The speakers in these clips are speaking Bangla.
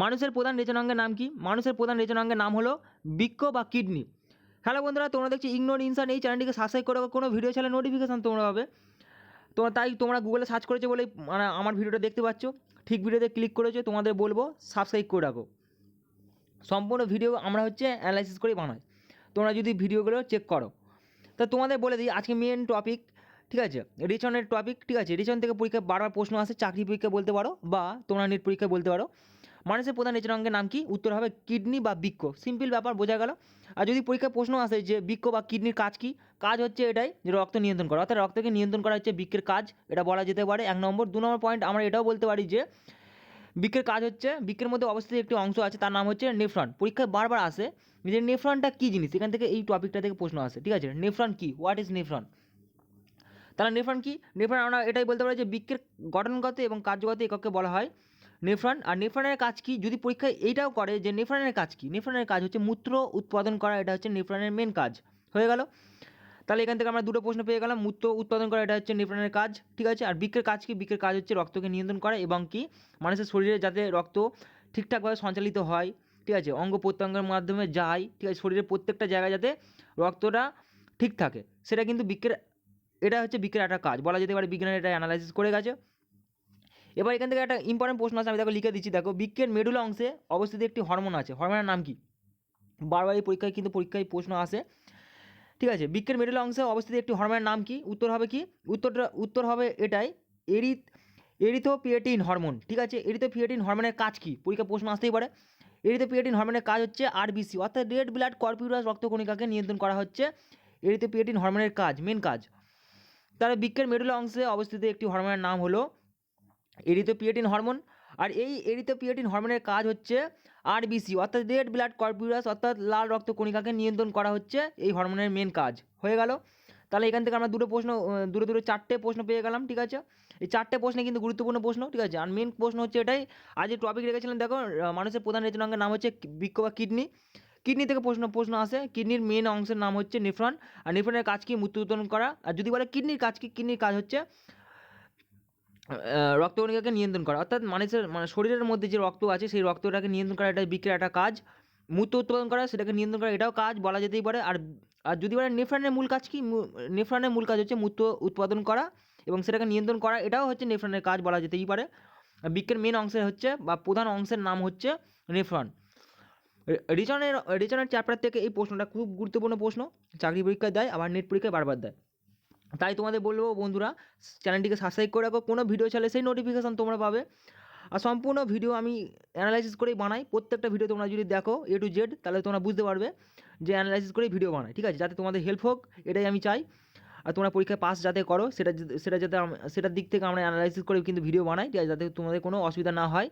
মানুষের প্রধান রেচনাঙ্গের নাম কি? মানুষের প্রধান রেচনাঙ্গের নাম হলো বৃক্ক বা কিডনি। হ্যালো বন্ধুরা, তোমরা দেখছি ইগনোর ইনসান এই চ্যানেলটিকে সাবস্ক্রাইব করে কোনো ভিডিও ছাড়লে নোটিফিকেশান তোমরা পাবে। তো তাই তোমরা গুগলে সার্চ করেছ বলেই মানে আমার ভিডিওটা দেখতে পাচ্ছ। ঠিক ভিডিওতে ক্লিক করেছ, তোমাদের বলব সাবস্ক্রাইব করে রাখো। সম্পূর্ণ ভিডিও আমরা হচ্ছে অ্যানালাইসিস করে বানাই। তোমরা যদি ভিডিওগুলো চেক করো। তা তোমাদের বলে দিই, আজকে মেন টপিক ঠিক আছে? রিচনের টপিক ঠিক আছে? রিচন থেকে পরীক্ষায় বারবার প্রশ্ন আসে, চাকরি পরীক্ষা বলতে পারো বা তোমরা নেট পরীক্ষা বলতে পারো। মানুষের প্রধান রেচন অঙ্গের নাম কি? উত্তর হবে কিডনি বা বৃক্ক। সিম্পল ব্যাপার, বোঝা গেল। আর যদি পরীক্ষায় প্রশ্ন আসে যে বৃক্ক বা কিডনির কাজ কি? কাজ হচ্ছে এটাই যে রক্ত নিয়ন্ত্রণ করা। অর্থাৎ রক্তকে নিয়ন্ত্রণ করা হচ্ছে বৃক্কের কাজ, এটা বলা যেতে পারে। এক নম্বর। দু নম্বর পয়েন্ট আমরা এটাও বলতে পারি যে বৃক্কের কাজ হচ্ছে, বৃক্কের মধ্যে অবস্থিত একটি অংশ আছে, তার নাম হচ্ছে নেফ্রন। পরীক্ষায় বারবার আসে যে নেফ্রনটা কী জিনিস? এখান থেকে এই টপিকটা থেকে প্রশ্ন আসে, ঠিক আছে? নেফ্রন কি? What is nephron? তাহলে নেফ্রন কি? নেফ্রন আমরা এটাই বলতে পারি যে বৃক্কের গঠনগত এবং কার্যগত এককে বলা হয় নেফ্রন, আর নেফ্রনের কাজ কি? যদি পরীক্ষায় এইটাও করে যে নেফ্রনের কাজ কি? নেফ্রনের কাজ হচ্ছে মূত্র উৎপাদন করা, এটা হচ্ছে নেফ্রনের মেন কাজ। হয়ে গেল? তাহলে এখান থেকে আমরা দুটো প্রশ্ন পেয়ে গেলাম। মূত্র উৎপাদন করা, এটা হচ্ছে নেফ্রনের কাজ, ঠিক আছে? আর বৃক্কের কাজ কি? বৃক্কের কাজ হচ্ছে রক্তকে নিয়ন্ত্রণ করা এবং কি? মানুষের শরীরে যাতে রক্ত ঠিকঠাকভাবে সঞ্চালিত হয়, ঠিক আছে? অঙ্গ প্রত্যঙ্গের মাধ্যমে যায়, ঠিক আছে? শরীরের প্রত্যেকটা জায়গায় যাতে রক্তটা ঠিক থাকে। সেটা কিন্তু বৃক্কের এটা হচ্ছে বৃক্কের একটা কাজ। বলা যেতে পারে বিজ্ঞানের এটা অ্যানালাইসিস করে গেছে। এবার এখান থেকে একটা ইম্পর্টেন্ট প্রশ্ন আছে আমি দেখো লিখে দিচ্ছি, দেখো বৃক্কের মেডুলা অংশে অবস্থিত একটি হরমোন আছে। হরমোনের নাম কি? বারবার এই পরীক্ষায়, কিন্তু পরীক্ষায় প্রশ্ন আসে। ঠিক আছে বৃক্কের মেডুলা অংশে অবস্থিত একটি হরমোনের নাম কি? উত্তর হবে কি? উত্তরটা, উত্তর হবে এটাই, এরিথ, এরিথোপিয়েটিন হরমোন ঠিক আছে, এরিথোপিয়েটিন হরমোনের কাজ কি? পরীক্ষা প্রশ্ন আসতেই পারে। এরিথোপিয়েটিন হরমোনের কাজ হচ্ছে আরবিসি অর্থাৎ রেড ব্লাড কর্পিউরাস রক্তকণিকাকে নিয়ন্ত্রণ করা হচ্ছে। এরিথোপিয়েটিন হরমোনের কাজ মেন কাজ। তাহলে বৃক্কের মেডুলা অংশে অবস্থিত একটি হরমোনের নাম হলো এরিথোপিয়েটিন হরমোন। আর এই এরিথোপিয়েটিন হরমোনের কাজ হচ্ছে আরবিসি অর্থাৎ রেড ব্লাড কর্পিউরাস অর্থাৎ লাল রক্ত কণিকাকে নিয়ন্ত্রণ করা হচ্ছে এই হরমোনের মেন কাজ। হয়ে গেল? তাহলে এখান থেকে আমরা দুটো প্রশ্ন দুটো দুটো, চারটে প্রশ্ন পেয়ে গেলাম, ঠিক আছে? এই চারটে প্রশ্নে কিন্তু গুরুত্বপূর্ণ প্রশ্ন, ঠিক আছে? আর মেন প্রশ্ন হচ্ছে এটাই, আজ যে টপিক রেখেছিলাম, দেখো মানুষের প্রধান রেচনাঙ্গের নাম হচ্ছে বৃক্ষ বা কিডনি। কিডনি থেকে প্রশ্ন প্রশ্ন আসে, কিডনির মেন অংশের নাম হচ্ছে নেফ্রন আর নেফ্রনের কাজ কি? মূত্র উত্তোলন করা। আর যদি বলে কিডনির কাজ কি? কিডনির কাজ হচ্ছে রক্তকণিকাকে নিয়ন্ত্রণ করা। অর্থাৎ মানুষের মানে শরীরের মধ্যে যে রক্ত আছে, সেই রক্তটাকে নিয়ন্ত্রণ করা এটা বিক্রির একটা কাজ। মূত্র উৎপাদন করা, সেটাকে নিয়ন্ত্রণ করা, এটাও কাজ বলা যেতেই পারে। আর আর যদি বলে নেফ্রনের মূল কাজ কি? নেফ্রনের মূল কাজ হচ্ছে মূত্র উৎপাদন করা এবং সেটাকে নিয়ন্ত্রণ করা, এটাও হচ্ছে নেফ্রনের কাজ বলা যেতেই পারে। আর বৃক্কের মেন অংশে হচ্ছে বা প্রধান অংশের নাম হচ্ছে নেফ্রন। রিচনের রিচনের চ্যাপ্টার থেকে এই প্রশ্নটা খুব গুরুত্বপূর্ণ প্রশ্ন। চাকরি পরীক্ষায় দেয়, আবার নেট পরীক্ষায় বারবার দেয়। তাই তোমাদের বলব বন্ধুরা, চ্যানেলটিকে সাবস্ক্রাইব করে রাখো। কোনো ভিডিও ছাড়লে সেই নোটিফিকেশান তোমরা পাবে। আর সম্পূর্ণ ভিডিও আমি অ্যানালাইসিস করেই বানাই। প্রত্যেকটা ভিডিও তোমরা যদি দেখো এ টু জেড তাহলে তোমরা বুঝতে পারবে যে অ্যানালাইসিস করেই ভিডিও বানাই, ঠিক আছে? যাতে তোমাদের হেল্প হোক, এটাই আমি চাই। আর তোমরা পরীক্ষায় পাস যাতে করো, সেটা সেটা যাতে সেটার দিক থেকে আমরা অ্যানালাইসিস করে কিন্তু ভিডিও বানাই, ঠিক আছে? যাতে তোমাদের কোনো অসুবিধা না হয়।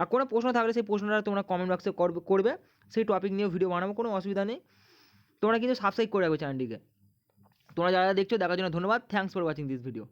আর কোনো প্রশ্ন থাকলে সেই প্রশ্নটা তোমরা কমেন্ট বক্সে করবে করবে। সেই টপিক নিয়েও ভিডিও বানাবো, কোনো অসুবিধা নেই। তোমরা কিন্তু সাবস্ক্রাইব করে রাখবে চ্যানেলটিকে। তোমরা যারা দেখছ দেখার জন্য ধন্যবাদ। Thanks for watching this video